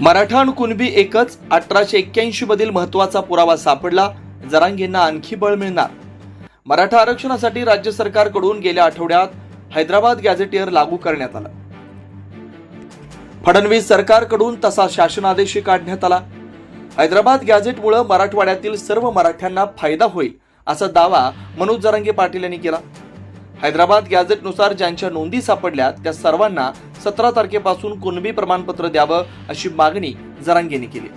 मराठा आणि कुणबी एकच अठराशे एक्क्याऐंशी मधील महत्त्वाचा पुरावा सापडला. जरांगेंना आणखी बळ मिळणार. मराठा आरक्षणासाठी राज्य सरकारकडून गेल्या आठवड्यात हैदराबाद गॅझेटियर लागू करण्यात आला. फडणवीस सरकारकडून तसा शासनादेशही काढण्यात आला. हैदराबाद गॅझेटमुळे मराठवाड्यातील सर्व मराठ्यांना फायदा होईल असा दावा मनोज जरांगे पाटील यांनी केला. हैदराबाद गॅझेटनुसार ज्यांच्या नोंदी सापडल्या त्या सर्वांना सतरा तारखेपासून कुणबी प्रमाणपत्र द्यावं अशी मागणी जरांगेने केली.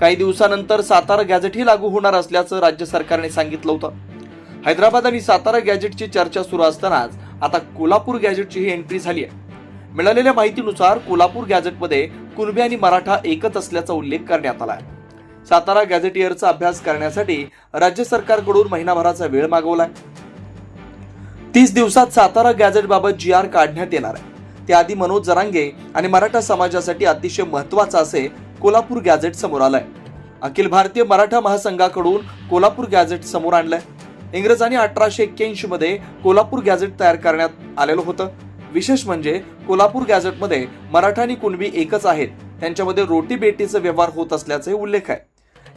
काही दिवसानंतर सातारा गॅझेटही लागू होणार असल्याचं राज्य सरकारने सांगितलं होतं. हैदराबाद आणि सातारा गॅझेटची चर्चा सुरू असतानाच आता कोल्हापूर गॅझेटचीही एंट्री झाली आहे. मिळालेल्या माहितीनुसार कोल्हापूर गॅझेटमध्ये कुणबी आणि मराठा एकच असल्याचा उल्लेख करण्यात आला आहे. सातारा गॅझेटियरचा अभ्यास करण्यासाठी राज्य सरकारकडून महिनाभराचा वेळ मागवलाय तीस दिवसात सातारा गॅझेटबाबत जी आर काढण्यात येणार आहे. त्याआधी मनोज जरांगे आणि मराठा समाजासाठी अतिशय महत्वाचं असे कोल्हापूर गॅझेट समोर आलंय. अखिल भारतीय मराठा महासंघाकडून कोल्हापूर गॅझेट समोर आणलंय. इंग्रजांनी अठराशे एक्क्याऐंशी मध्ये कोल्हापूर गॅझेट तयार करण्यात आलेलं होतं. विशेष म्हणजे कोल्हापूर गॅझेटमध्ये मराठा आणि कुणबी एकच आहेत. त्यांच्यामध्ये रोटी बेटीचा व्यवहार होत असल्याचा उल्लेख आहे.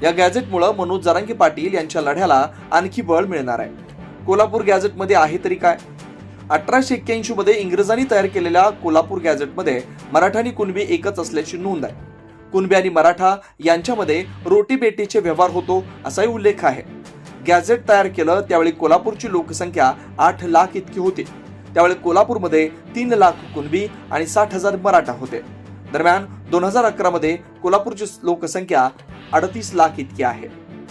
या गॅझेटमुळे मनोज जरांगे पाटील यांच्या लढ्याला आणखी बळ मिळणार आहे. कोल्हापूर गॅझेटमध्ये आहे तरी काय? अठराशे एक्क्याऐंशी मध्ये इंग्रजांनी तयार केलेल्या कोल्हापूर गॅझेटमध्ये मराठा आणि कुणबी एकच असल्याची नोंद आहे. कुणबी आणि मराठा यांच्यामध्ये रोटीबेटीचे व्यवहार होतो असाही उल्लेख आहे. गॅझेट तयार केलं त्यावेळी कोल्हापूरची लोकसंख्या आठ लाख इतकी होती. त्यावेळी कोल्हापूरमध्ये तीन लाख कुणबी आणि साठ हजार मराठा होते. दरम्यान दोन हजार अकरामध्ये कोल्हापूरची लोकसंख्या अडतीस लाख इतकी आहे.